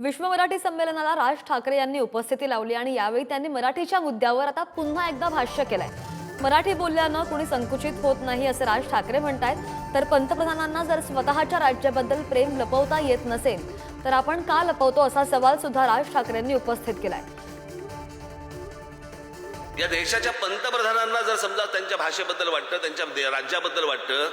विश्व मराठी संमेलनाला राज ठाकरे यांनी उपस्थिती लावली आणि यावेळी त्यांनी मराठीच्या मुद्द्यावर आता पुन्हा एकदा भाष्य केलंय. मराठी बोलल्यानं कुणी संकुचित होत नाही असं राज ठाकरे म्हणतायत तर पंतप्रधानांना जर स्वतःच्या राज्याबद्दल प्रेम लपवता येत नसेल तर आपण का लपवतो असा सवाल सुद्धा राज ठाकरेंनी उपस्थित केलाय. या देशाच्या पंतप्रधानांना जर समजा त्यांच्या भाषेबद्दल वाटतं त्यांच्या राज्याबद्दल वाटतं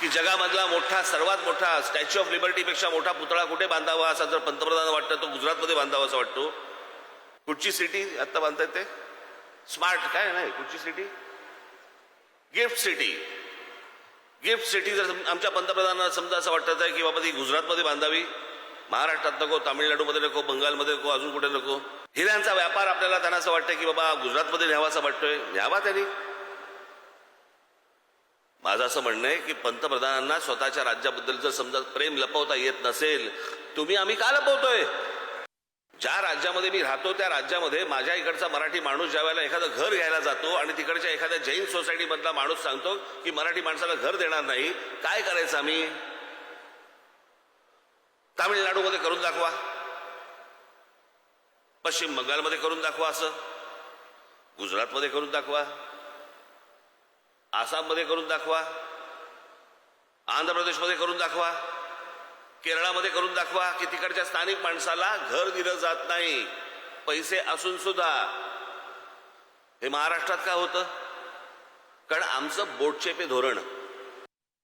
की जगामधला मोठा सर्वात मोठा स्टॅच्यू ऑफ लिबर्टीपेक्षा मोठा पुतळा कुठे बांधावा असा जर पंतप्रधान वाटतं तो गुजरातमध्ये बांधावा असं वाटतो. कुठची सिटी आत्ता बांधताय ते? स्मार्ट काय नाही कुठची city gift city gift city जर आमच्या पंतप्रधानांना समजा असं वाटत आहे की बाबा ती गुजरातमध्ये बांधावी महाराष्ट्रात नको तामिळनाडूमध्ये नको बंगालमध्ये नको अजून कुठे नको. हिऱ्यांचा व्यापार आपल्याला त्यांना असं वाटतं की बाबा गुजरातमध्ये न्यावा असं वाटतोय. न्यावा त्यांनी. माझं असं म्हणणं आहे की पंतप्रधानांना स्वतःच्या राज्याबद्दल जर समजा प्रेम लपवता येत नसेल तुम्ही आम्ही का लपवतोय? ज्या राज्यामध्ये मी राहतो त्या राज्यामध्ये माझ्या इकडचा मराठी माणूस ज्या वेळेला एखादं घर घ्यायला जातो आणि तिकडच्या एखाद्या जैन सोसायटीमधला माणूस सांगतो की मराठी माणसाला घर देणार नाही काय करायचं आम्ही? तामिळनाडूमध्ये करून दाखवा. पश्चिम बंगालमध्ये करून दाखवा असं. गुजरातमध्ये करून दाखवा. आसाममध्ये करून दाखवा आंध्र प्रदेशमध्ये करून दाखवा केरळामध्ये करून दाखवा की तिकडच्या स्थानिक माणसाला घर दिलं जात नाही पैसे असून सुद्धा. हे महाराष्ट्रात का होतं? कारण आमचं बोटचेपे धोरण.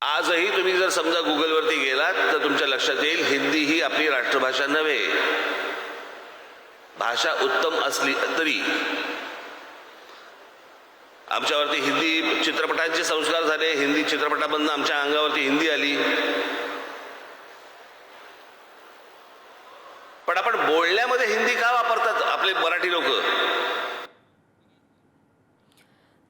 आजही तुम्ही जर समजा गुगलवरती गेलात तर तुमच्या लक्षात येईल हिंदी ही आपली राष्ट्रभाषा नव्हे. भाषा उत्तम असली तरी आमच्यावरती हिंदी चित्रपटांचे संस्कार झाले. हिंदी चित्रपटामधनं आमच्या अंगावरती हिंदी आली. पण आपण बोलण्यामध्ये हिंदी का वापरतात आपले मराठी लोक?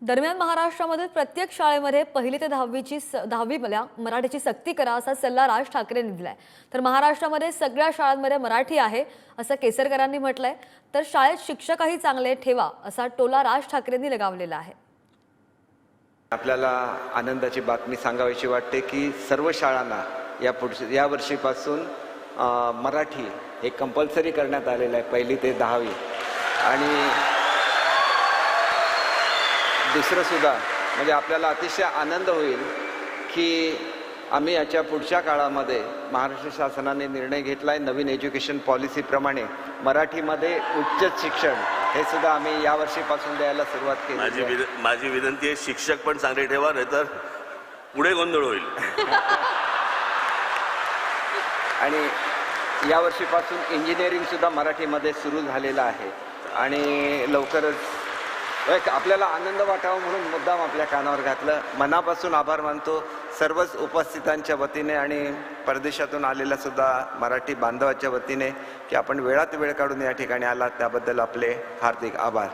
दरम्यान महाराष्ट्रामध्ये प्रत्येक शाळेमध्ये पहिली ते दहावीची स- दहावीला मराठीची सक्ती करा असा सल्ला राज ठाकरेंनी दिलाय. तर महाराष्ट्रामध्ये सगळ्या शाळांमध्ये मराठी आहे असं केसरकरांनी म्हटलंय. तर शाळेत शिक्षकही चांगले ठेवा असा टोला राज ठाकरेंनी लगावलेला आहे. आपल्याला आनंदाची बातमी सांगावीशी वाटते की सर्व शाळांना या पुढच्या या वर्षीपासून मराठी हे कंपल्सरी करण्यात आलेलं आहे. पहिली ते दहावी. आणि दुसरं सुद्धा म्हणजे आपल्याला अतिशय आनंद होईल की आम्ही याच्या पुढच्या काळामध्ये महाराष्ट्र शासनाने निर्णय घेतला आहे नवीन एज्युकेशन पॉलिसीप्रमाणे मराठीमध्ये उच्च शिक्षण. हे सुद्धा आम्ही यावर्षीपासून द्यायला सुरुवात केली माझी विन- माझी विनंती आहे शिक्षक पण चांगले ठेवा नाहीतर पुढे गोंधळ होईल. आणि यावर्षीपासून इंजिनिअरिंग सुद्धा मराठीमध्ये सुरू झालेलं आहे. आणि लवकरच एक आपल्याला आनंद वाटावा म्हणून मुद्दाम आपल्या कानावर घातलं. मनापासून आभार मानतो. सर्वच उपस्थितांच्या वतीने आणि परदेशातून आलेल्या सुद्धा मराठी बांधवाच्या वतीने की आपण वेळात वेळ काढून या ठिकाणी आलात त्याबद्दल आपले हार्दिक आभार.